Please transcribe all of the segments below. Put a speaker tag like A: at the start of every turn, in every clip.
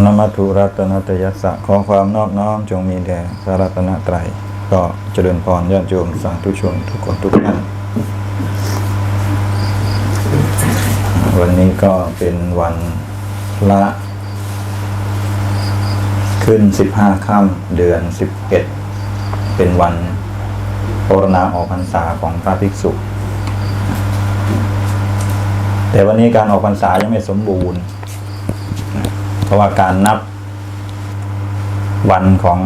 A: นมัตุรัตนตยัสสะขอความนอบน้อมจงมีแด่พระรัตนตรัย ก็เจริญพรญาติโยมสาธุชนทุกคนทุกท่าน วันนี้ก็เป็นวันละ ขึ้นสิบห้าค่ำเดือนสิบเอ็ดเป็นวันปรณาออกพรรษาของพระภิกษุ แต่วันนี้การออกพรรษายังไม่สมบูรณ์ ราะว่าการนับวันของ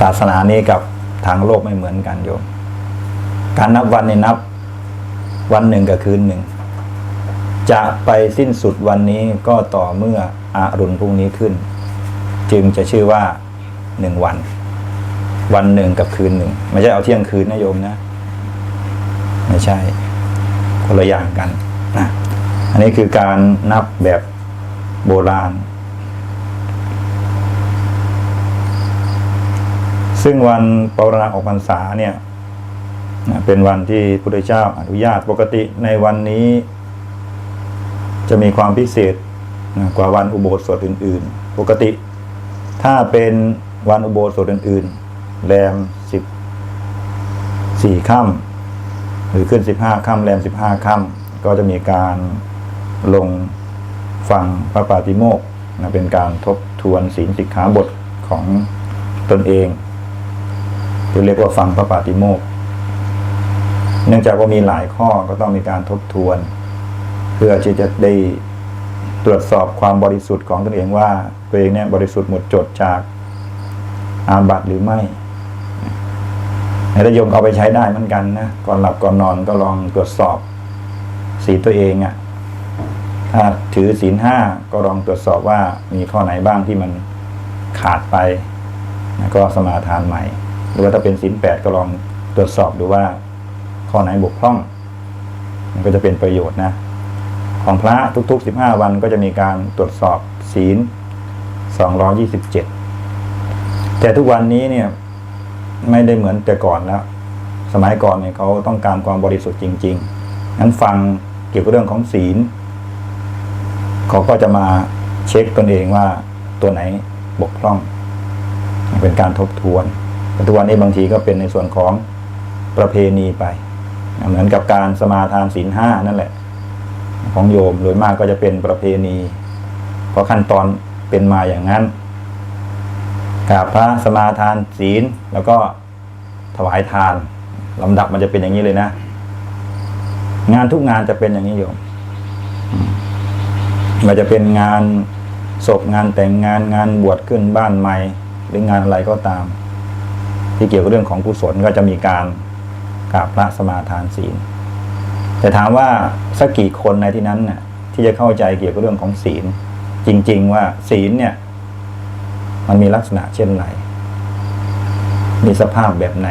A: ศาสนานี้กับทางโลกไม่เหมือนกันโยม การนับวันนี่นับ วันหนึ่งกับคืนหนึ่ง จะไปสิ้นสุดวันนี้ก็ต่อเมื่ออารุณพรุ่งนี้ขึ้น จึงจะชื่อว่าหนึ่งวัน วันหนึ่งกับคืนหนึ่งไม่ใช่เอาเที่ยงคืนนะโยมนะ ไม่ใช่คนละอย่างกันนะอันนี้คือการนับแบบ โบราณ ซึ่งวันปรณาออกพรรษาเนี่ยเป็นวันที่พระพุทธเจ้าอนุญาตปกติในวันนี้ จะมีความพิเศษกว่าวันอุโบสถอื่น ๆ ปกติ ถ้าเป็นวันอุโบสถอื่น ๆ แรมสิบสี่ค่ำหรือขึ้นสิบห้าค่ำแรมสิบห้าค่ำก็จะมีการลง ฟังพระปาติโมกนะเป็นการทบทวนศีลสิกขาบทของตนเองที่เรียกว่าฟังพระปาติโมกเนื่องจากว่ามีหลายข้อก็ต้องมีการทบทวน เพื่อที่จะได้ตรวจสอบความบริสุทธิ์ของตนเองว่า ตัวเองเนี่ยบริสุทธิ์หมดจดจากอาบัติหรือไม่ในระยมเอาไปใช้ได้เหมือนกันนะก่อนหลับก่อนนอนก็ลองตรวจสอบศีลตัวเองอะ่ะ ถ้าถือศีลห้าก็ลองตรวจสอบว่ามีข้อไหนบ้างที่มันขาดไปนะก็สมาทานใหม่ หรือว่าถ้าเป็นศีลแปดก็ลองตรวจสอบดูว่าข้อไหนบกพร่อง มันก็จะเป็นประโยชน์นะ ของพระทุกๆ15วันก็จะมีการตรวจสอบศีล227แต่ทุกวันนี้เนี่ยไม่ได้เหมือนแต่ก่อนแล้ว สมัยก่อนเนี่ยเขาต้องการความบริสุทธิ์จริงๆงั้นฟังเกี่ยวกับเรื่องของศีล เขาก็จะมาเช็คตนเองว่าตัวไหนบกพร่อง เป็นการทบทวนแต่ทุกวันนี้บางทีก็เป็นในส่วนของประเพณีไป เหมือนกับการสมาทานศีลห้านั่นแหละ ของโยมโดยมากก็จะเป็นประเพณี เพราะขั้นตอนเป็นมาอย่างนั้นกราบพระสมาทานศีลแล้วก็ถวายทานลำดับมันจะเป็นอย่างนี้เลยนะ งานทุกงานจะเป็นอย่างนี้โยม มันจะเป็นงานศพงานแต่งงานงานบวชขึ้นบ้านใหม่ หรืองานอะไรก็ตาม ที่เกี่ยวกับเรื่องของกุศลก็จะมีการกราบพระสมาทานศีล แต่ถามว่าสักกี่คนในที่นั้นน่ะที่จะเข้าใจเกี่ยวกับเรื่องของศีล จริง ๆ ว่าศีลเนี่ย มันมีลักษณะเช่นไรมีสภาพแบบไหน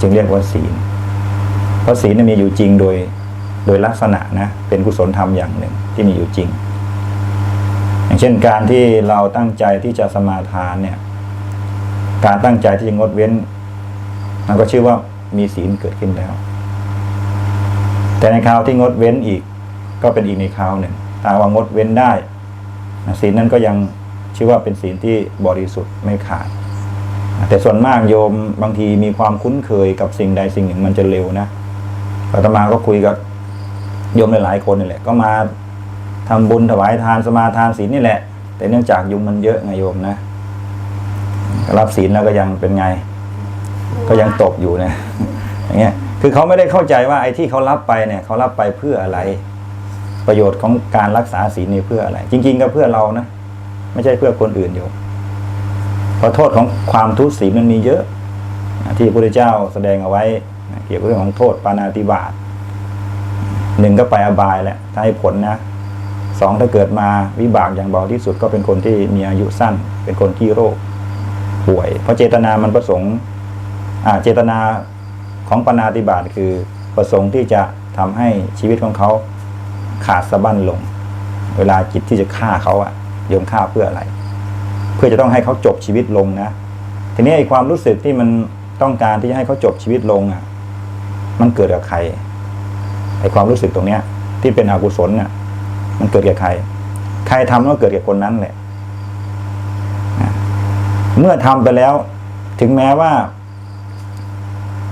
A: จึงเรียกว่าศีล เพราะศีลมีอยู่จริงโดยโดยลักษณะนะ เป็นกุศลธรรมอย่างหนึ่ง ที่มีอยู่จริง อย่างเช่นการที่เราตั้งใจที่จะสมาทานเนี่ย การตั้งใจที่จะงดเว้นมันก็ชื่อว่ามีศีลเกิดขึ้นแล้ว แต่ในคราวที่งดเว้นอีก ก็เป็นอีกในคราวหนึ่งถ้าว่างดเว้นได้ศีลนั้นก็ยังชื่อว่าเป็นศีลที่บริสุทธิ์ไม่ขาด แต่ส่วนมากโยมบางทีมีความคุ้นเคยกับสิ่งใดสิ่งหนึ่งมันจะเร็วนะอาตมาก็คุยกับโยมหลายๆคนนี่แหละ ก็มา ทำบุญถวายทานสมาทานศีลนี่แหละ แต่เนื่องจากยุงมันเยอะไงโยมนะรับศีลแล้วก็ยังเป็นไง ก็ยังตกอยู่นะอย่างเงี้ยคือเขาไม่ได้เข้าใจว่าไอ้ที่เขารับไปเนี่ยเขารับไปเพื่ออะไร ประโยชน์ของการรักษาศีลนี่เพื่ออะไร จริง ๆ ก็เพื่อเรานะไม่ใช่เพื่อคนอื่นโยมเพราะโทษของความทุศีลมันมีเยอะ ที่พระพุทธเจ้าแสดงเอาไว้เกี่ยวกับเรื่องของโทษปานาติบาตหนึ่งก็ไปอบายแหละถ้าให้ผลนะ สองถ้าเกิดมาวิบากอย่างเบาที่สุดก็เป็นคนที่มีอายุสั้น เป็นคนที่โรคป่วย เพราะเจตนามันประสงค์อ่าเจตนาของปานาติบาตคือประสงค์ที่จะทำให้ชีวิตของเขาขาดสะบั้นลง เวลาจิตที่จะฆ่าเขาอะยมฆ่าเพื่ออะไร เพื่อจะต้องให้เขาจบชีวิตลงนะทีนี้ไอ้ความรู้สึกที่มันต้องการที่จะให้เขาจบชีวิตลงอะมันเกิดกับใครไอ้ความรู้สึกตรงเนี้ย ที่เป็นอกุศลเนี่ย มันเกิดกับใคร ใครทำก็เกิดกับคนนั้นแหละเมื่อทำไปแล้ว ถึงแม้ว่า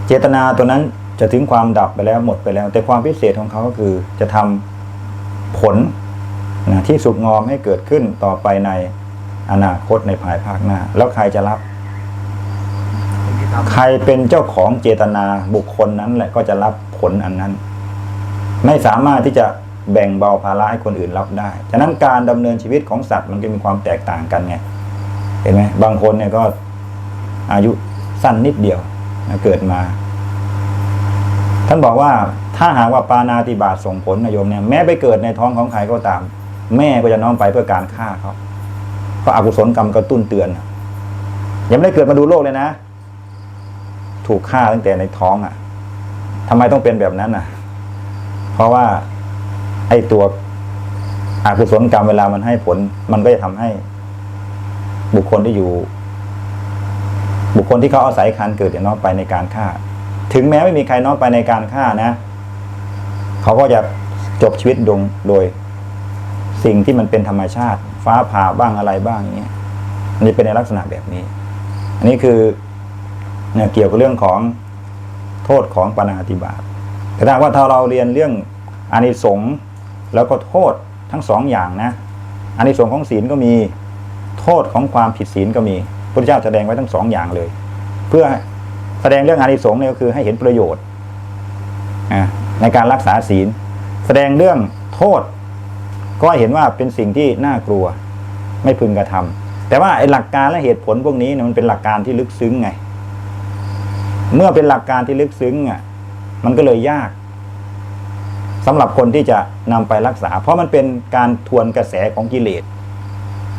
A: เจตนาตัวนั้นจะถึงความดับไปแล้วหมดไปแล้ว แต่ความพิเศษของเขาก็คือจะทำผลนะที่สุกงอมให้เกิดขึ้นต่อไปในอนาคตในภายภาคหน้า แล้วใครจะรับ ใครเป็นเจ้าของเจตนาบุคคลนั้นแหละก็จะรับผลอันนั้น ไม่สามารถที่จะ แบ่งเบาภาระให้คนอื่นรับได้ ฉะนั้นการดำเนินชีวิตของสัตว์มันก็มีความแตกต่างกันไง เห็นไหมบางคนเนี่ยก็อายุสั้นนิดเดียวนะเกิดมา ท่านบอกว่าถ้าหากว่าปานาติบาตส่งผลนะโยมเนี่ยแม้ไปเกิดในท้องของใครก็ตาม แม่ก็จะน้อมไปเพื่อการฆ่าเขาเพราะอากุศลกรรมกระตุ้นเตือนยังไม่ได้เกิดมาดูโลกเลยนะ ถูกฆ่าตั้งแต่ในท้องอะ่ะทำไมต้องเป็นแบบนั้นอะ เพราะว่า ไอ้ตัวอากุศลกรรมเวลามันให้ผล มันก็จะทำให้ บุคคลที่อยู่ บุคคลที่เขาอาศัยคันเกิดเนี่ยน้อมไปในการฆ่า ถึงแม้ไม่มีใครน้อมไปในการฆ่านะเขาก็จะจบชีวิตดงโดย สิ่งที่มันเป็นธรรมชาติ ฟ้าผ่าบ้างอะไรบ้างอย่างเงี้ยมันจะเป็นในลักษณะแบบนี้ อันนี้คือเนี่ยเกี่ยวกับเรื่องของโทษของปานาติบาตแต่ถ้าว่าถ้าเราเรียนเรื่องอานิสงส์ แล้วก็โทษทั้งสองอย่างนะอานิสงส์ของศีลก็มีโทษของความผิดศีลก็มีพระเจ้าแสดงไว้ทั้งสองอย่างเลย เพื่อแสดงเรื่องอานิสงส์เนี่ยก็คือให้เห็นประโยชน์ในการรักษาศีล แสดงเรื่องโทษ ก็เห็นว่าเป็นสิ่งที่น่ากลัว ไม่พึงกระทำแต่ว่าไอ้หลักการและเหตุผลพวกนี้เนี่ยมันเป็นหลักการที่ลึกซึ้งไง เมื่อเป็นหลักการที่ลึกซึ้งอะมันก็เลยยาก สำหรับคนที่จะนำไปรักษา เพราะมันเป็นการทวนกระแสของกิเลส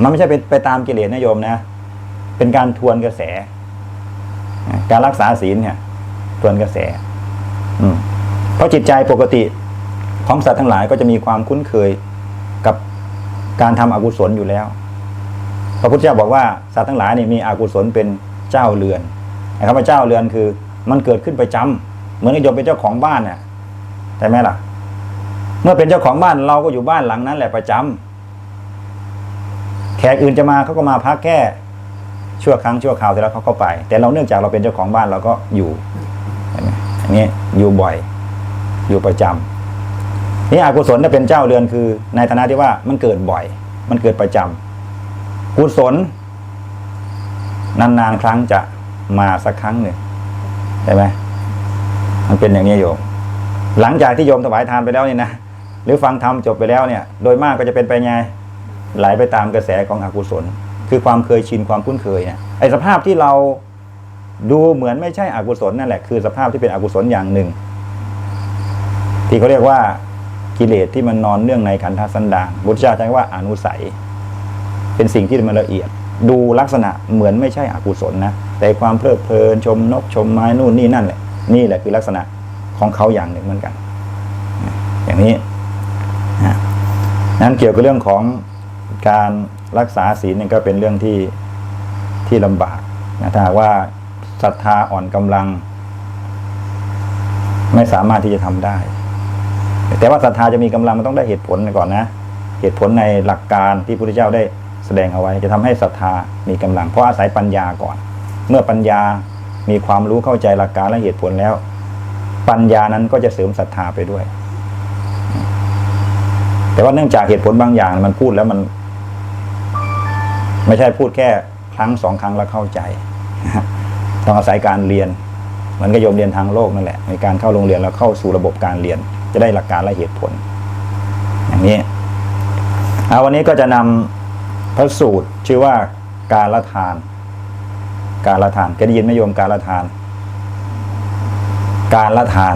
A: มันไม่ใช่เป็นไปตามกิเลสนะโยมนะ เป็นการทวนกระแส การรักษาศีลเนี่ย ทวนกระแส อืมเพราะจิตใจปกติของสัตว์ทั้งหลายก็จะมีความคุ้นเคยกับการทำอกุศลอยู่แล้ว พระพุทธเจ้าบอกว่าสัตว์ทั้งหลายนี่มีอกุศลเป็นเจ้าเรือนครับว่าเจ้าเรือนคือ มันเกิดขึ้นประจำเหมือนกับโยมเป็นเจ้าของบ้านเนี่ยใช่ไหมล่ะ เมื่อเป็นเจ้าของบ้านเราก็อยู่บ้านหลังนั้นแหละประจำแขกอื่นจะมาเขาก็มาพักแค่ชั่วครั้งชั่วคราวแต่แล้วเขาก็ไป แต่เราเนื่องจากเราเป็นเจ้าของบ้านเราก็อยู่อันนี้อยู่บ่อย อยู่ประจำนี่อกุศลเนี่ยเป็นเจ้าเรือนคือ ในฐานะที่ว่ามันเกิดบ่อย มันเกิดประจำกุศลนานๆครั้งจะมาสักครั้งหนึ่งใช่ไหมมันเป็นอย่างนี้โยม หลังจากที่โยมถวายทานไปแล้วเนี่ยนะ หรือฟังธรรมจบไปแล้วเนี่ย โดยมากก็จะเป็นไปไงไหลไปตามกระแสของอกุศล คือความเคยชินความคุ้นเคยเนี่ยไอสภาพที่เราดูเหมือนไม่ใช่อกุศลนั่นแหละคือสภาพที่เป็นอกุศลอย่างหนึ่ง ที่เขาเรียกว่ากิเลสที่มันนอนเนื่องในขันธสันดานบุตรเจ้าใช้ว่าอนุสัย เป็นสิ่งที่มันละเอียด ดูลักษณะเหมือนไม่ใช่อกุศลนะแต่ความเพลิดเพลินชมนกชมไม้นู่นนี่นั่นแหละนี่แหละคือลักษณะของเขาอย่างหนึ่งเหมือนกัน อย่างนี้ นั้นเกี่ยวกับเรื่องของการรักษาศีลเนี่ยก็เป็นเรื่องที่ที่ลำบากนะถ้าว่าศรัทธาอ่อนกำลัง ไม่สามารถที่จะทำได้ แต่ว่าศรัทธาจะมีกำลังมันต้องได้เหตุผลก่อนนะ เหตุผลในหลักการที่พระพุทธเจ้าได้แสดงเอาไว้ จะทำให้ศรัทธามีกำลัง เพราะอาศัยปัญญาก่อน เมื่อปัญญามีความรู้เข้าใจหลักการและเหตุผลแล้ว ปัญญานั้นก็จะเสริมศรัทธาไปด้วย แต่ว่าเนื่องจากเหตุผลบางอย่างมันพูดแล้วมัน ไม่ใช่พูดแค่ครั้งสองครั้งแล้วเข้าใจต้องอาศัยการเรียนเหมือนกับโยมเรียนทางโลกนั่นแหละในการเข้าโรงเรียนแล้วเข้าสู่ระบบการเรียน จะได้หลักการและเหตุผล อย่างนี้เอาวันนี้ก็จะนำพระสูตรชื่อว่าการละทาน การละทานเคยได้ยินไหมโยมการละทาน การละทาน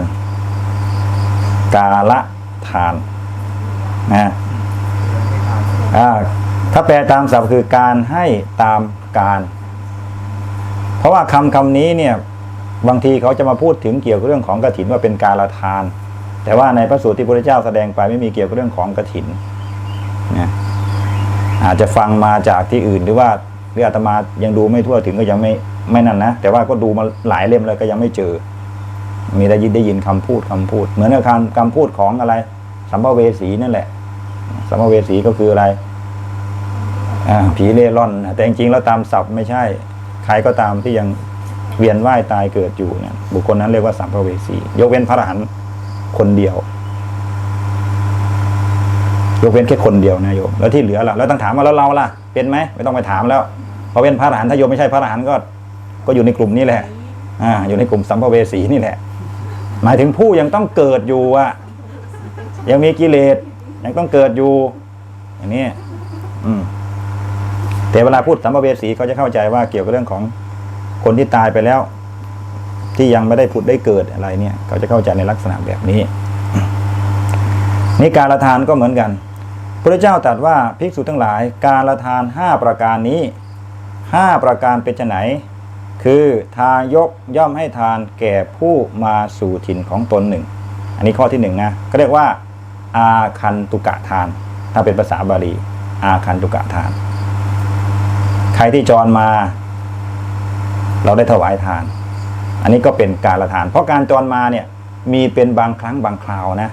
A: การละทาน นะถ้าแปลตามศัพท์คือการให้ตามการ เพราะว่าคำคำนี้เนี่ยบางทีเขาจะมาพูดถึงเกี่ยวกับเรื่องของกฐินว่าเป็นการละทาน แต่ว่าในพระสูตรที่พระเจ้าแสดงไปไม่มีเกี่ยวกับเรื่องของกฐินนะอาจจะฟังมาจากที่อื่นหรือว่าหรืออาตมายังดูไม่ทั่วถึงก็ยังไม่ไม่นั่นนะแต่ว่าก็ดูมาหลายเล่มเลยก็ยังไม่เจอ มีได้ยินได้ยินคำพูดคำพูด เหมือนกับคำคำพูดของอะไร สัมภเวสีนั่นแหละ สัมภเวสีก็คืออะไรผีเล่ร่อน แต่จริงๆแล้วตามศัพท์ไม่ใช่ ใครก็ตามที่ยังเวียนว่ายตายเกิดอยู่เนี่ย บุคคลนั้นเรียกว่าสัมภเวสี ยกเว้นพระอรหันต์คนเดียว ยกเว้นแค่คนเดียวนะโยมแล้วที่เหลือล่ะแล้วต้องถามว่าแล้วเราล่ะ เป็นไหมไม่ต้องไปถามแล้วพราะเป็นพระอรหันต์ถ้าโยมไม่ใช่พระอรหันต์ก็ ก็อยู่ในกลุ่มนี้แหละ อ่า อยู่ในกลุ่มสัมภเวสีนี่แหละ หมายถึงผู้ยังต้องเกิดอยู่อะ ยังมีกิเลสยังต้องเกิดอยู่ อย่างนี้ อืม แต่เวลาพูดสัมภเวสีเขาจะเข้าใจว่าเกี่ยวกับเรื่องของคนที่ตายไปแล้ว ที่ยังไม่ได้ผุดได้เกิดอะไรเนี่ยเขาจะเข้าใจในลักษณะแบบนี้นี่การละทานก็เหมือนกันพระเจ้าตรัสว่าภิกษุทั้งหลาย การละทานห้าประการนี้ห้าประการเป็นไนคือทายกย่อมให้ทานแก่ผู้มาสู่ถิ่นของตนหนึ่ง อันนี้ข้อที่หนึ่งนะก็เรียกว่า อาคันตุกะทาน ถ้าเป็นภาษาบาลี อาคันตุกะทาน ใครที่จรมา เราได้ถวายทาน อันนี้ก็เป็นการละทาน เพราะการจรมาเนี่ยมีเป็นบางครั้งบางคราวนะ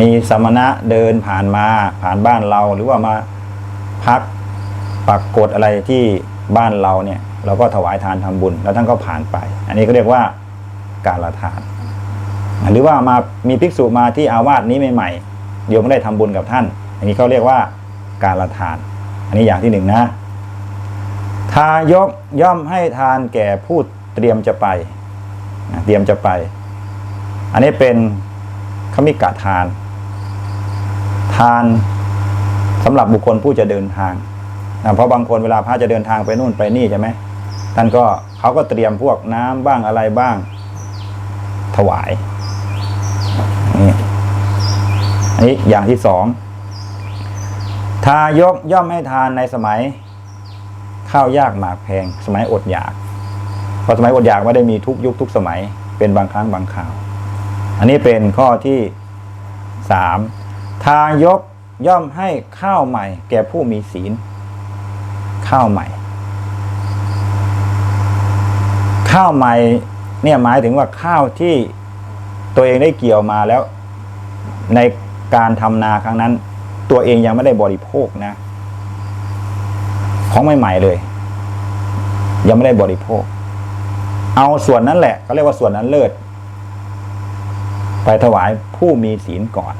A: มีสมณะเดินผ่านมาผ่านบ้านเราหรือว่ามาพักปักกฎอะไรที่บ้านเราเนี่ย เราก็ถวายทานทำบุญ แล้วท่านก็ผ่านไป อันนี้ก็เรียกว่าการละทาน หรือว่ามามีภิกษุมาที่อาวาสนี้ใหม่ๆโยมไม่ได้ทำบุญกับท่าน อันนี้เขาเรียกว่าการละทาน อันนี้อย่างที่หนึ่งนะทายกย่อมให้ทานแก่ผู้เตรียมจะไปเตรียมจะไป อันนี้เป็นขมิกะทาน ทานสำหรับบุคคลผู้จะเดินทางนะเพราะบางคนเวลาพระจะเดินทางไปนู่นไปนี่ใช่ไหมท่านก็เขาก็เตรียมพวกน้ำบ้างอะไรบ้างถวายนี่อั นี้อย่างที่สองทายกย่อมให้ทานในสมัย ข้าวยากหมากแพง สมัยอดอยากเพราะสมัยอดอยากไม่ได้มีทุกยุคทุกสมัย เป็นบางครั้งบางคราว อันนี้เป็นข้อที่สามทายกย่อมให้ข้าวใหม่ แก่ผู้มีศีล ข้าวใหม่ ข้าวใหม่เนี่ยหมายถึงว่าข้าวที่ตัวเองได้เกี่ยวมาแล้วใน การทำนาครั้งนั้น ตัวเองยังไม่ได้บริโภคนะ ของใหม่ๆเลย ยังไม่ได้บริโภค เอาส่วนนั้นแหละเขาเรียกว่าส่วนนั้นเลิศไปถวายผู้มีศีลก่อน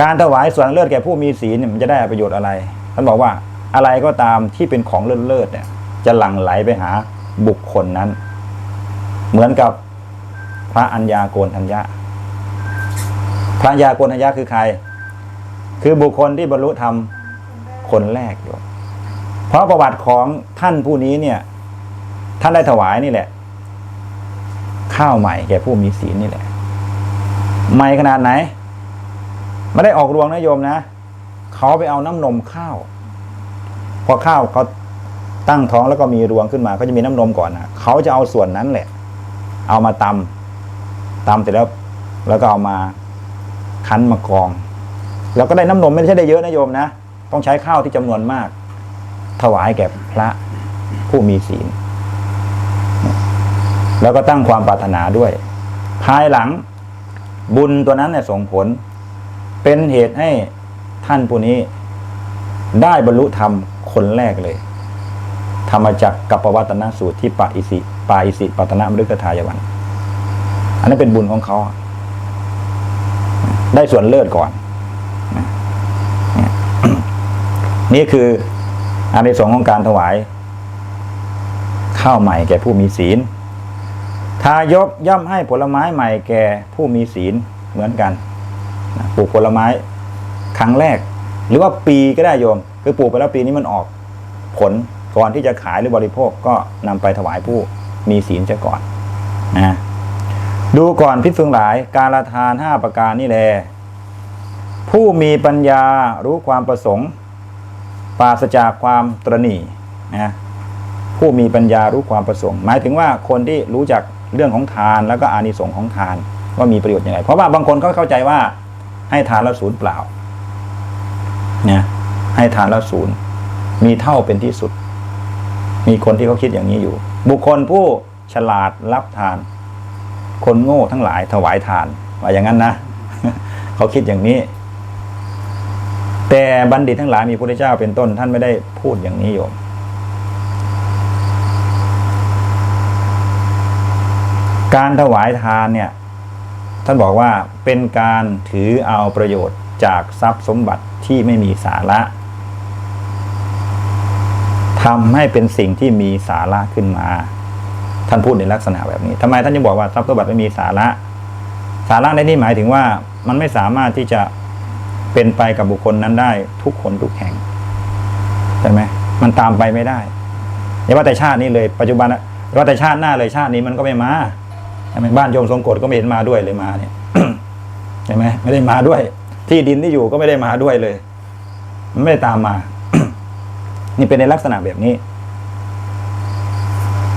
A: การถวายส่วนเลิศแก่ผู้มีศีลมันจะได้ประโยชน์อะไร ท่านบอกว่าอะไรก็ตามที่เป็นของเลิศเลิศเนี่ย จะหลั่งไหลไปหาบุคคลนั้น เหมือนกับพระอัญญาโกณทัญญะ พระอัญญาโกณทัญญะคือใคร คือบุคคลที่บรรลุธรรมคนแรกอยู่เพราะประวัติของท่านผู้นี้เนี่ย ท่านได้ถวายนี่แหละ ข้าวใหม่แก่ผู้มีศีลนี่แหละ ใหม่ขนาดไหนไม่ได้ออกรวงนะโยมนะเขาไปเอาน้ำนมข้าว พอข้าวเขาตั้งท้องแล้วก็มีรวงขึ้นมา ก็จะมีน้ำนมก่อนนะเขาจะเอาส่วนนั้นแหละ เอามาตำตำเสร็จแล้ว แล้วก็เอามา คั้นมากอง แล้วก็ได้น้ำนมไม่ใช่ได้เยอะนะโยมนะ ต้องใช้ข้าวที่จำนวนมาก ถวายแก่พระผู้มีศีล แล้วก็ตั้งความปรารถนาด้วย ภายหลังบุญตัวนั้นเนี่ยส่งผล เป็นเหตุให้ท่านผู้นี้ ได้บรรลุธรรมคนแรกเลย ธรรมจักกับปวัตนสูตรที่ปาอิสิปาอิสิปัตนมฤคทายวัน อันนั้นเป็นบุญของเขา ได้ส่วนเลิศก่อน นี่คืออานิสงส์ของการถวาย ข้าวใหม่แก่ผู้มีศีล ทายกย่อมให้ผลไม้ใหม่แก่ผู้มีศีลเหมือนกันปลูกผลไม้ครั้งแรก หรือว่าปีก็ได้โยม คือปลูกไปแล้วปีนี้มันออกผลก่อนที่จะขายหรือบริโภคก็นำไปถวายผู้มีศีลเสียก่อนนะ ดูก่อนพิษพึงหลายการละทานห้าประการนี่แล ผู้มีปัญญารู้ความประสงค์ ปราศจากความตรณีนะผู้มีปัญญารู้ความประสงค์ หมายถึงว่าคนที่รู้จักเรื่องของทานแล้วก็อานิสงส์ของทานว่ามีประโยชน์ยังไงเพราะว่าบางคนเขาเข้าใจว่าให้ทานแล้วศูนย์เปล่าเนี่ยให้ทานแล้วศูนย์มีเท่าเป็นที่สุด มีคนที่เขาคิดอย่างนี้อยู่ บุคคลผู้ฉลาดรับทาน คนโง่ทั้งหลายถวายทานว่าอย่างนั้นนะเขาคิดอย่างนี้ แต่บัณฑิตทั้งหลายมีพระพุทธเจ้าเป็นต้น ท่านไม่ได้พูดอย่างนี้โยมการถวายทานเนี่ย ท่านบอกว่าเป็นการถือเอาประโยชน์จากทรัพย์สมบัติที่ไม่มีสาระทำให้เป็นสิ่งที่มีสาระขึ้นมา ท่านพูดในลักษณะแบบนี้ทำไมท่านยังบอกว่าทรัพย์สมบัติไม่มีสาระ สาระในที่หมายถึงว่ามันไม่สามารถที่จะเป็นไปกับบุคคลนั้นได้ทุกคนทุกแห่งใช่ไหมมันตามไปไม่ได้อย่าว่าแต่ชาตินี้เลยปัจจุบันอย่าว่าแต่ชาติหน้าเลยชาตินี้มันก็ไม่มาใช่ไหมบ้านโยมทรงกฎก็ไม่เห็นมาด้วยเลยมาเนี่ยใช่ไหมไม่ได้มาด้วย ที่ดินที่อยู่ก็ไม่ได้มาด้วยเลย มันไม่ได้ตามมา นี่เป็นในลักษณะแบบนี้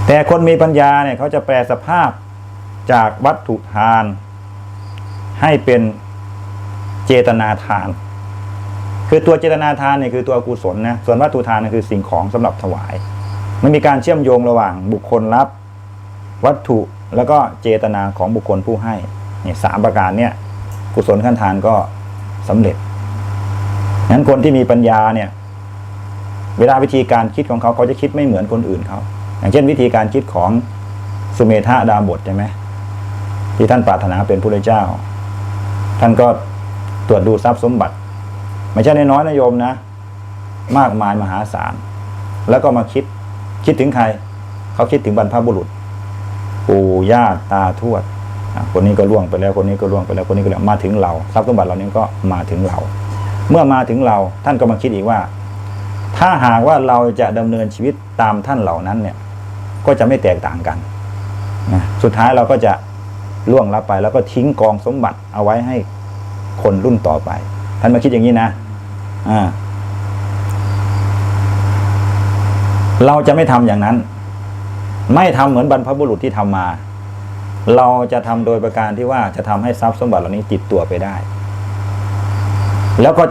A: แต่คนมีปัญญาเนี่ยเขาจะแปลสภาพจากวัตถุทาน ให้เป็นเจตนาทาน คือตัวเจตนาทานเนี่ยคือตัวกุศลนะส่วนวัตถุทานนคือสิ่งของสำหรับถวาย มันมีการเชื่อมโยงระหว่างบุคคลรับ วัตถุแล้วก็เจตนาของบุคคลผู้ให้เนี่ยสามประการเนี่ยกุศลขั้นทานก็สำเร็จงั้นคนที่มีปัญญาเนี่ย เวลาวิธีการคิดของเขาเขาจะคิดไม่เหมือนคนอื่นเขา อย่างเช่นวิธีการคิดของสุเมธาดาบทใช่ไหมที่ท่านปรารถนาเป็นพระเจ้า ท่านก็ตรวจดูทรัพย์สมบัติ ไม่ใช่น้อยนะโยมนะ มากมายมหาศาล แล้วก็มาคิดคิดถึงใคร เขาคิดถึงบรรพบุรุษ ปู่ย่าตาทวดคนนี้ก็ล่วงไปแล้วคนนี้ก็ล่วงไปแล้วคนนี้ก็ล่วงมาถึงเราทรัพย์สมบัติเหล่านี้ก็มาถึงเรา เมื่อมาถึงเราท่านก็มาคิดอีกว่า ถ้าหากว่าเราจะดำเนินชีวิตตามท่านเหล่านั้นเนี่ย ก็จะไม่แตกต่างกันนะสุดท้ายเราก็จะล่วงลับไป แล้วก็ทิ้งกองสมบัติเอาไว้ให้คนรุ่นต่อไป ท่านมาคิดอย่างนี้นะอ่าเราจะไม่ทำอย่างนั้น ไม่ทำเหมือนบรรพบุรุษที่ทำมา เราจะทำโดยประการที่ว่าจะทำให้ทรัพย์สมบัติเหล่านี้ติดตัวไปได้ แล้วก็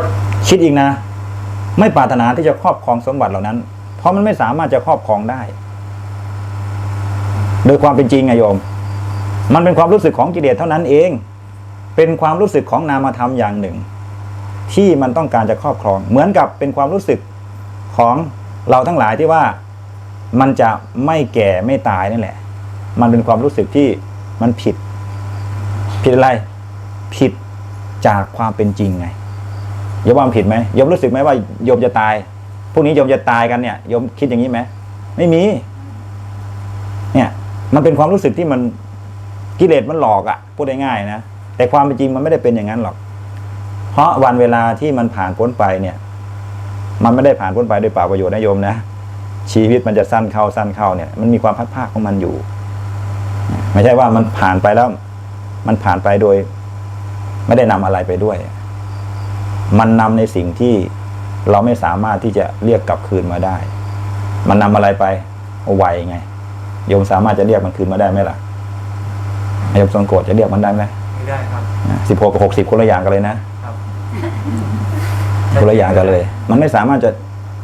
A: คิดอีกนะ ไม่ปรารถนาที่จะครอบครองสมบัติเหล่านั้น เพราะมันไม่สามารถจะครอบครองได้ โดยความเป็นจริงไงโยม มันเป็นความรู้สึกของกิเลสเท่านั้นเอง เป็นความรู้สึกของนามธรรมอย่างหนึ่ง ที่มันต้องการจะครอบครอง เหมือนกับเป็นความรู้สึกของเราทั้งหลายที่ว่ามันจะไม่แก่ไม่ตายนี่นแหละ มันเป็นความรู้สึกที่มันผิด ผิดอะไร ผิดจากความเป็นจริงไงโยมว่ามันผิดไหมโยมรู้สึกไหมว่าโยมจะตายพวกนี้โยมจะตายกันเนี่ยโยมคิดอย่างนี้ไหมไม่มี เนี่ย มันเป็นความรู้สึกที่มันกิเลสมันหลอกอะ่ะพูดง่ายๆนะแต่ความเป็นจริงมันไม่ได้เป็นอย่างนั้นหรอก เพราะวันเวลาที่มันผ่านพ้นไปเนี่ย มันไม่ได้ผ่านพ้นไปโดยเปล่าประโยชน์นะโยมนะชีวิตมันจะสั้นเข้าสั้นเข้าเนี่ย มันมีความพัดภาคของมันอยู่ ไม่ใช่ว่ามันผ่านไปแล้ว มันผ่านไปโดย ไม่ได้นำอะไรไปด้วย มันนำในสิ่งที่เราไม่สามารถที่จะเรียกกลับคืนมาได้ มันนำอะไรไปไวไง โยมสามารถจะเรียกมันคืนมาได้ไหมล่ะโยมทรงโกรธจะเรียกมันได้ไหม
B: ไม่ได้ครับ
A: สิบหกกับหกสิบคนละอย่างกันเลยนะครับคนละอย่างกันเลย มันไม่สามารถจะ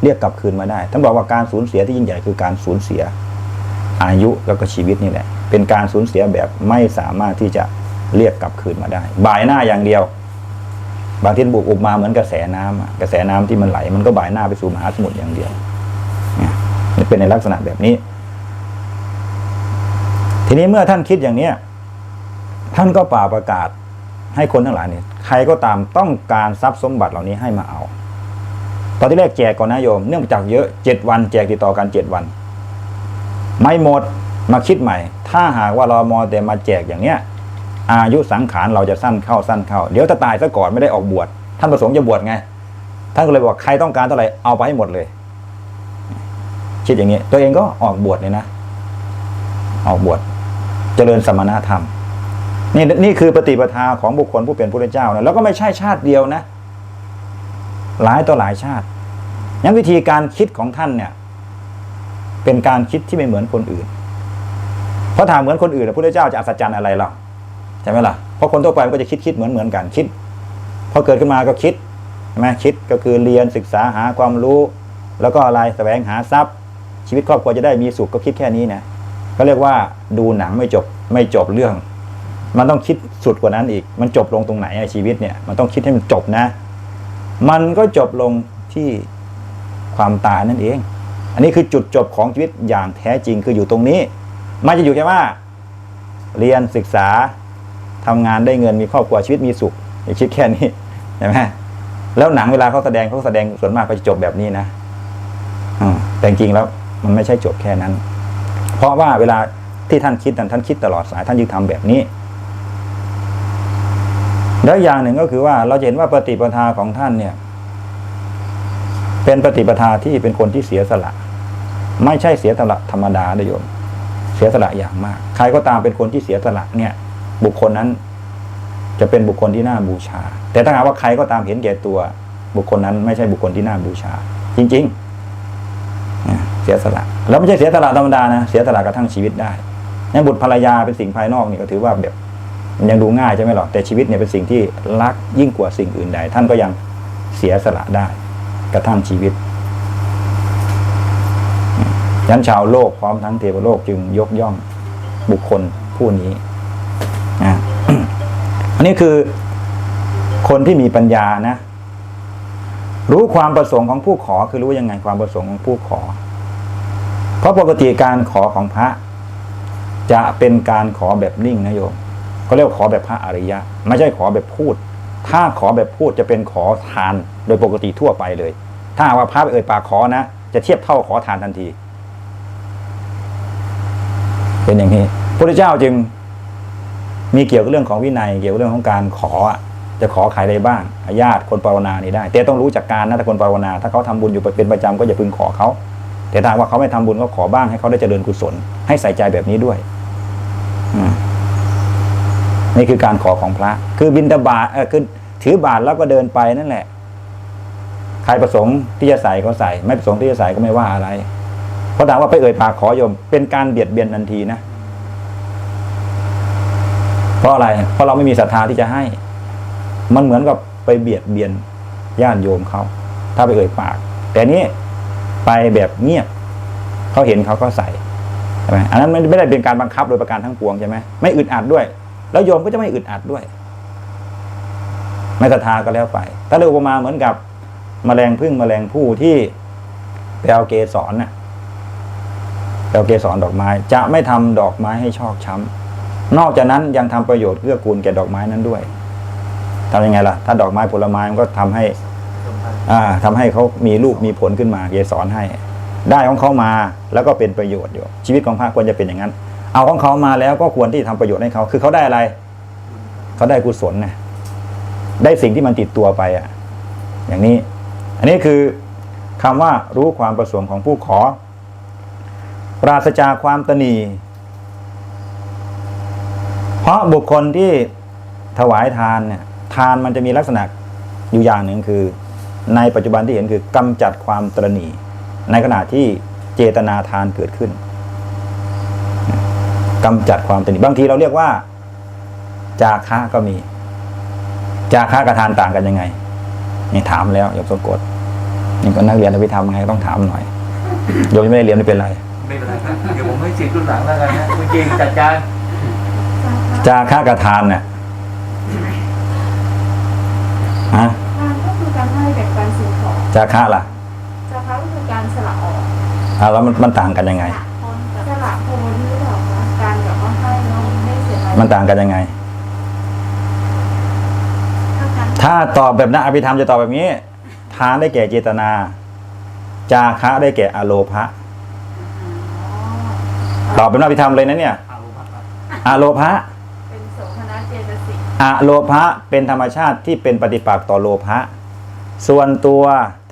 A: เรียกกลับคืนมาได้ท่านบอกว่าการสูญเสียที่ยิ่งใหญ่คือการสูญเสีย อายุแล้วก็ชีวิตนี่แหละ เป็นการสูญเสียแบบไม่สามารถที่จะเรียกกลับคืนมาได้ บ่ายหน้าอย่างเดียว บางทีบุกอุบมาเหมือนกระแสน้ำอะกระแสน้ำที่มันไหล มันก็บ่ายหน้าไปสู่มหาสมุทรอย่างเดียวเนี่ยมันเป็นในลักษณะแบบนี้ ทีนี้เมื่อท่านคิดอย่างเนี้ยท่านก็ป่าประกาศให้คนทั้งหลายเนี่ยใครก็ตามต้องการทรัพย์สมบัติเหล่านี้ให้มาเอา ตอนที่แรกแจกก่อนนะโยม เนื่องจากเยอะเจ็ดวันแจกติดต่อกันเจ็ดวัน ไม่หมดมาคิดใหม่ ถ้าหากว่าเรามอแต่มาแจกอย่างเนี้ย อายุสังขารเราจะสั้นเข้าสั้นเข้า เดี๋ยวถ้าตายซะก่อนไม่ได้ออกบวชท่านประสงค์จะบวชไง ท่านก็เลยบอกใครต้องการเท่าไหร่เอาไปให้หมดเลยคิดอย่างนี้ ตัวเองก็ออกบวชเลยนะ ออกบวช จริญสมณธรรมนี่นี่คือปฏิปทาของบุคคลผู้เป็นพระเจ้านะแล้วก็ไม่ใช่ชาติเดียวนะ หลายต่อหลายชาติยังวิธีการคิดของท่านเนี่ย เป็นการคิดที่ไม่เหมือนคนอื่น เพราะถามเหมือนคนอื่นพระพุทธเจ้าจะอัศจรรย์อะไรล่ะใช่ไหมล่ะเพราะคนทั่วไปมันก็จะคิดคิดเหมือนเหมือนกันคิดพอเกิดขึ้นมาก็คิดใช่ไหมคิดก็คือเรียนศึกษาหาความรู้ แล้วก็อะไรแสวงหาทรัพย์ ชีวิตครอบครัวจะได้มีสุขก็คิดแค่นี้นะ ก็เรียกว่าดูหนังไม่จบไม่จบเรื่อง มันต้องคิดสุดกว่านั้นอีก มันจบลงตรงไหนชีวิตเนี่ย มันต้องคิดให้มันจบนะ มันก็จบลงที่ความตายนั่นเอง อันนี้คือจุดจบของชีวิตอย่างแท้จริงคืออยู่ตรงนี้ไม่จะอยู่แค่ว่า เรียนศึกษาทำงานได้เงินมีครอบครัวชีวิตมีสุขอย่าคิดแค่นี้ใช่ไหมแล้วหนังเวลาเขาแสดงเขาแสดงส่วนมากก็จะจบแบบนี้นะอแต่จริงแล้วมันไม่ใช่จบแค่นั้น เพราะว่าเวลาที่ท่านคิดนั้นท่านคิดตลอดสายท่านยึงทำแบบนี้ แล้วอย่างหนึ่งก็คือว่าเราจะเห็นว่าปฏิปทาของท่านเนี่ย เป็นปฏิปทาที่เป็นคนที่เสียสละ ไม่ใช่เสียสละธรรมดานะโยม เสียสละอย่างมาก ใครก็ตามเป็นคนที่เสียสละเนี่ย บุคคลนั้น จะเป็นบุคคลที่น่าบูชา แต่ถ้าหากว่าใครก็ตามเห็นแก่ตัว บุคคลนั้นไม่ใช่บุคคลที่น่าบูชา จริง ๆเสียสละ แล้วไม่ใช่เสียสละธรรมดานะเสียสละกระทั่งชีวิตได้เนี่ยบุตรภรรยาเป็นสิ่งภายนอกนี่ก็ถือว่าแบบมันยังดูง่ายใช่ไหมหรอกแต่ชีวิตเนี่ยเป็นสิ่งที่รักยิ่งกว่าสิ่งอื่นใดท่านก็ยังเสียสละได้ กระทั่งชีวิตยันชาวโลกพร้อมทั้งเทวโลกจึงยกย่องบุคคลผู้นี้นะอันนี้คือคนที่มีปัญญานะ รู้ความประสงค์ของผู้ขอคือรู้ยังไงความประสงค์ของผู้ขอ เพราะปกติการขอของพระ จะเป็นการขอแบบนิ่งนะโยมเขาเรียกว่าขอแบบพระอริยะ ไม่ใช่ขอแบบพูด ถ้าขอแบบพูดจะเป็นขอทานโดยปกติทั่วไปเลย ถ้าว่าพระเอ่ยปากขอนะ จะเทียบเท่าขอทานทันที เป็นอย่างนี้พระเจ้าจึงมีเกี่ยวกับเรื่องของวินัย เกี่ยวกับเรื่องของการขออะจะขอใครได้บ้างญาติคนภาวนานี่ได้ แต่ต้องรู้จักการนะถ้าคนภาวนาถ้าเขาทำบุญอยู่เป็นประจำก็อย่าพึงขอเขา แต่ถ้าว่าเขาไม่ทำบุญก็ขอบ้างให้เขาได้เจริญกุศล ให้ใส่ใจแบบนี้ด้วยนี่คือการขอของพระ คือบินตบาตเออคือถือบาตรแล้วก็เดินไปนั่นแหละ ใครประสงค์ที่จะใส่ก็ใส่ ไม่ประสงค์ที่จะใส่ก็ไม่ว่าอะไร เพราะถามว่าไปเอ่ยปากขอโยม เป็นการเบียดเบียนทันทีนะเพราะอะไร เพราะเราไม่มีศรัทธาที่จะให้ มันเหมือนกับไปเบียดเบียนญาติโยมเขา ถ้าไปเอ่ยปาก แต่นี้ ไปแบบเงียบเขาเห็นเขาก็ใส่ใช่ไหมอันนั้นไม่ได้เป็นการบังคับโดยประการทั้งปวงใช่ไหมไม่อึดอัดด้วย แล้วโยมก็จะไม่อึดอัดด้วย ไม่ศรัทธาก็แล้วไป ถ้าเรียกอุปมาเหมือนกับแมลงพึ่งแมลงผู้ที่ไปเอาเกสรน่ะไปเอาเกสรดอกไม้ จะไม่ทำดอกไม้ให้ชอกช้ำนอกจากนั้นยังทำประโยชน์เกื้อกูลแก่ดอกไม้นั้นด้วยทำยังไงล่ะ ถ้าดอกไม้ผลไม้มันก็ทำให้ อ่าทำให้เขามีลูกมีผลขึ้นมาเกสรให้ ได้ของเขามาแล้วก็เป็นประโยชน์อยู่ ชีวิตของพระควรจะเป็นอย่างนั้น เอาของเขามาแล้วก็ควรที่ทำประโยชน์ให้เขาคือเขาได้อะไร เขาได้กุศลนะได้สิ่งที่มันติดตัวไปอะ อย่างนี้ อันนี้คือคำว่ารู้ความประสงค์ของผู้ขอ ปราศจากความตนีเพราะบุคคลที่ถวายทานเนี่ยทานมันจะมีลักษณะอยู่อย่างหนึ่งคือ ในปัจจุบันที่เห็นคือกำจัดความตรณีในขณะที่เจตนาทานเกิดขึ้นกำจัดความตรณีบางทีเราเรียกว่า จาคะก็มี จาคะกับทานต่างกันยังไงนี่ถามแล้วโยมสงกดนี่ก็นักเรียนอภิธรรมไงต้องถามหน่อยโยมยังไม่ได้เรียนไม่เป็นไร
B: ไม่เป็นไรครับเดี๋ยวผมให้สิทธิ์รุ่นหลังแล้วกันนะคุณเจงจัดการ
A: จาคะกับทานเนี่ยฮะ จาคะล่ะ
C: จาคะก็คือการสละออก
A: อ่าแล้วมันมันต่างกันยังไง
C: สละคนหรือเปล่าคะการแบบว่าให้แล้วไม่เสียหาย
A: มันต่างกันยังไง
C: ถ้าการ
A: ถ้าตอบแบบนักอภิธรรมจะตอบแบบนี้ ทานได้แก่เจตนา จาคะได้แก่อโลภะตอบแบบนักอภิธรรมเลยนะเนี่ย
B: เอาครับ
A: อโลภะ
C: เป็นโสมนัสเจตสิก
A: อโลภะเป็นธรรมชาติที่เป็นปฏิปักษ์ต่อโลภะส่วนตัว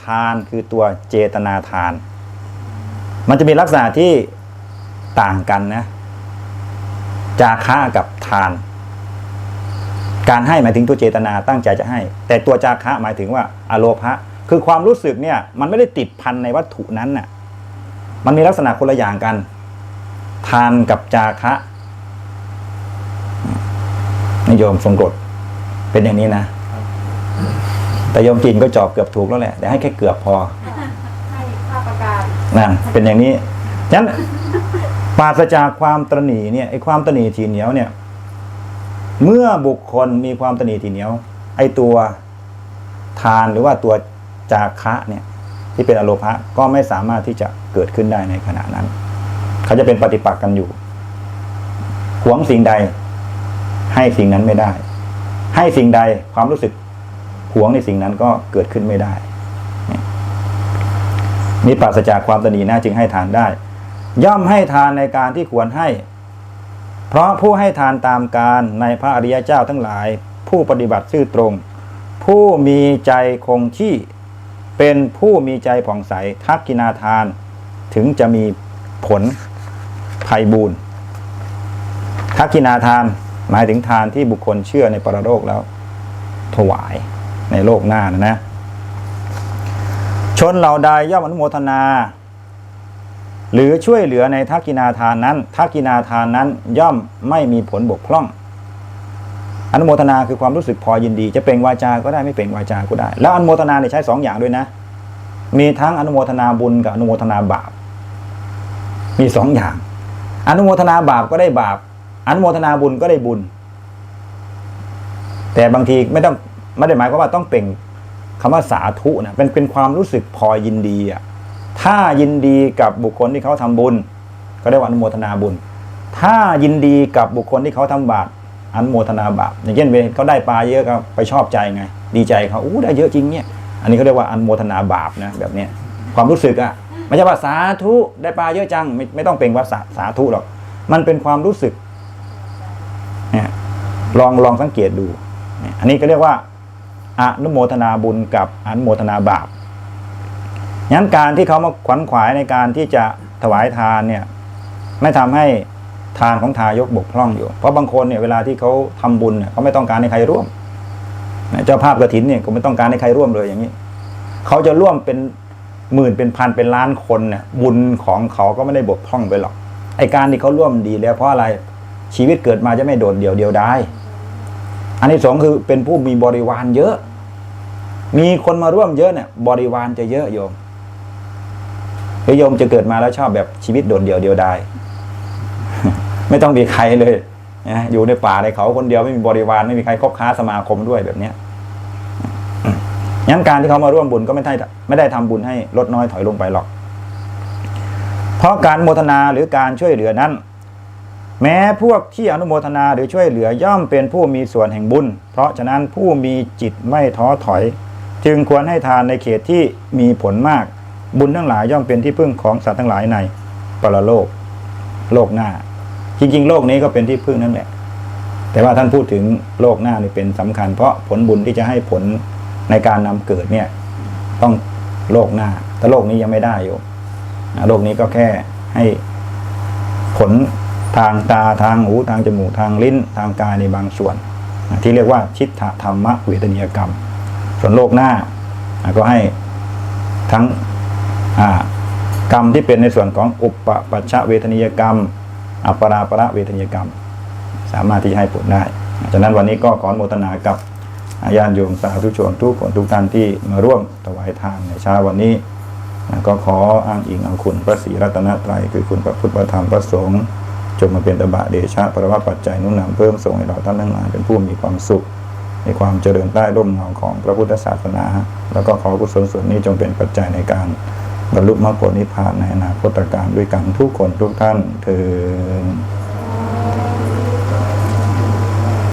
A: ทานคือตัวเจตนาทาน มันจะมีลักษณะที่ต่างกันนะ จาคะกับทาน การให้หมายถึงตัวเจตนาตั้งใจจะให้ แต่ตัวจาคะหมายถึงว่าอโลภะคือความรู้สึกเนี่ย มันไม่ได้ติดพันในวัตถุนั้นน่ะ มันมีลักษณะคนละอย่างกัน ทานกับจาคะนิยมทรงกรดเป็นอย่างนี้นะ แต่โยมจีนก็จอบเกือบถูกแล้วแหละแต่ให้แค่เกือบพอ
C: ให้ค่าประกัน
A: นั่นเป็นอย่างนี้ฉะนั้นปราศจากความตรณีเนี่ยไอ้ความตรณีทีเหนียวเนี่ย เมื่อบุคคลมีความตรณีทีเหนียว ไอ้ตัวทานหรือว่าตัวจาคะเนี่ย ที่เป็นอโลภะก็ไม่สามารถที่จะเกิดขึ้นได้ในขณะนั้น เขาจะเป็นปฏิปักษ์กันอยู่หวงสิ่งใด ให้สิ่งนั้นไม่ได้ ให้สิ่งใดความรู้สึก หวงในสิ่งนั้นก็เกิดขึ้นไม่ได้นี่ปราศจากความตนีนะจึงให้ทานได้ ย่อมให้ทานในการที่ควรให้ เพราะผู้ให้ทานตามการในพระอริยเจ้าทั้งหลาย ผู้ปฏิบัติซื่อตรง ผู้มีใจคงที่เป็นผู้มีใจผ่องใสทักกินาทาน ถึงจะมีผลภัยบูนทักกินาทานหมายถึงทานที่บุคคลเชื่อในปรโลกแล้ว ถวาย ในโลกหน้านะนะ ชนเหล่าใดย่อมอนุโมทนา หรือช่วยเหลือในทักกินาทานนั้นทักกินาทานนั้นย่อมไม่มีผลบกพร่อง อนุโมทนาคือความรู้สึกพอยินดี จะเป็นวาจาก็ได้ไม่เป็นวาจาก็ได้ แล้วอนุโมทนาเนี่ยใช้สองอย่างด้วยนะ มีทั้งอนุโมทนาบุญกับอนุโมทนาบาป มีสองอย่าง อนุโมทนาบาปก็ได้บาปอนุโมทนาบุญก็ได้บุญ แต่บางทีไม่ต้อง ไม่ได้หมายความว่าต้องเปล่งคำว่าสาธุนะเป็นเป็นความรู้สึกพอยินดีอะถ้ายินดีกับบุคคลที่เขาทำบุญ ก็เรียกว่าอนุโมทนาบุญ ถ้ายินดีกับบุคคลที่เขาทำบาปอนุโมทนาบาปอย่างเช่นเวเขาได้ปลาเยอะก็ไปชอบใจไง ดีใจเขาอู้ได้เยอะจริงเนี่ย อันนี้เขาเรียกว่าอนุโมทนาบาปนะแบบเนี้ยความรู้สึกอะไม่ใช่ว่าสาธุได้ปลาเยอะจังไม่ไม่ต้องเป็นว่าสาสาธุหรอก มันเป็นความรู้สึกเนี่ยลองลองสังเกตดู อันนี้ก็เรียกว่า อนุโมทนาบุญกับอนุโมทนาบาปงั้นการที่เขามาขวนขวายในการที่จะถวายทานเนี่ยไม่ทำให้ทานของทายกบกพร่องอยู่ เพราะบางคนเนี่ยเวลาที่เขาทำบุญเนี่ยเขาไม่ต้องการให้ใครร่วม เจ้าภาพกระถินเนี่ยก็ไม่ต้องการให้ใครร่วมเลยอย่างนี้ เขาจะร่วมเป็นหมื่นเป็นพันเป็นล้านคนเนี่ยบุญของเขาก็ไม่ได้บกพร่องไปหรอกไอการที่เขาร่วมดีแล้วเพราะอะไรชีวิตเกิดมาจะไม่โดดเดี่ยวเดียวได้ อันที่สองคือเป็นผู้มีบริวารเยอะ มีคนมาร่วมเยอะเนี่ย บริวารจะเยอะโยมโยมจะเกิดมาแล้วชอบแบบชีวิตโดดเดี่ยวเดียวดายไม่ต้องมีใครเลยนะอยู่ในป่าในเขาคนเดียวไม่มีบริวารไม่มีใครคบค้าสมาคมด้วยแบบเนี้ยงั้นการที่เขามาร่วมบุญก็ไม่ได้ไม่ได้ทำบุญให้ลดน้อยถอยลงไปหรอก เพราะการโมทนาหรือการช่วยเหลือนั้น แม้พวกที่อนุโมทนาหรือช่วยเหลือย่อมเป็นผู้มีส่วนแห่งบุญ เพราะฉะนั้นผู้มีจิตไม่ท้อถอย จึงควรให้ทานในเขตที่มีผลมาก บุญทั้งหลายย่อมเป็นที่พึ่งของสัตว์ทั้งหลายในปรโลก โลกหน้า จริง ๆ โลกนี้ก็เป็นที่พึ่งนั่นแหละ แต่ว่าท่านพูดถึงโลกหน้านี่เป็นสำคัญ เพราะผลบุญที่จะให้ผลในการนำเกิดเนี่ย ต้องโลกหน้า แต่โลกนี้ยังไม่ได้อยู่โลกนี้ก็แค่ให้ผล ทางตาทางหูทางจมูกทางลิ้นทางกายในบางส่วน ที่เรียกว่าชิตถธรรมะเวทนียกรรม ส่วนโลกหน้าก็ให้ทั้งกรรมที่เป็นในส่วนของอุปปัชชะเวทนียกรรม อัปปราประเวทนียกรรม สามารถที่ให้ผลได้ฉะนั้นวันนี้ก็ขอโมทนากับญาติโยมสาธุชนทุกคนทุกท่านที่มาร่วมถวายทานในเช้าวันนี้ ก็ขออ้างอิงเอาคุณพระศรีรัตนตรัยคือคุณพระพุทธพระธรรมพระสงฆ์ จงมาเป็นตบะเดชะปรวะปัจจัยนุ่นนำเพิ่มส่งให้เราท่านทั้งหลายเป็นผู้มีความสุข ในความเจริญใต้ร่มเงาของพระพุทธศาสนา แล้วก็ขอกุศลส่วนนี้จงเป็นปัจจัยในการบรรลุมรรคผลนิพพานในอนาคตการด้วยกันทุกคนทุกท่านเธอ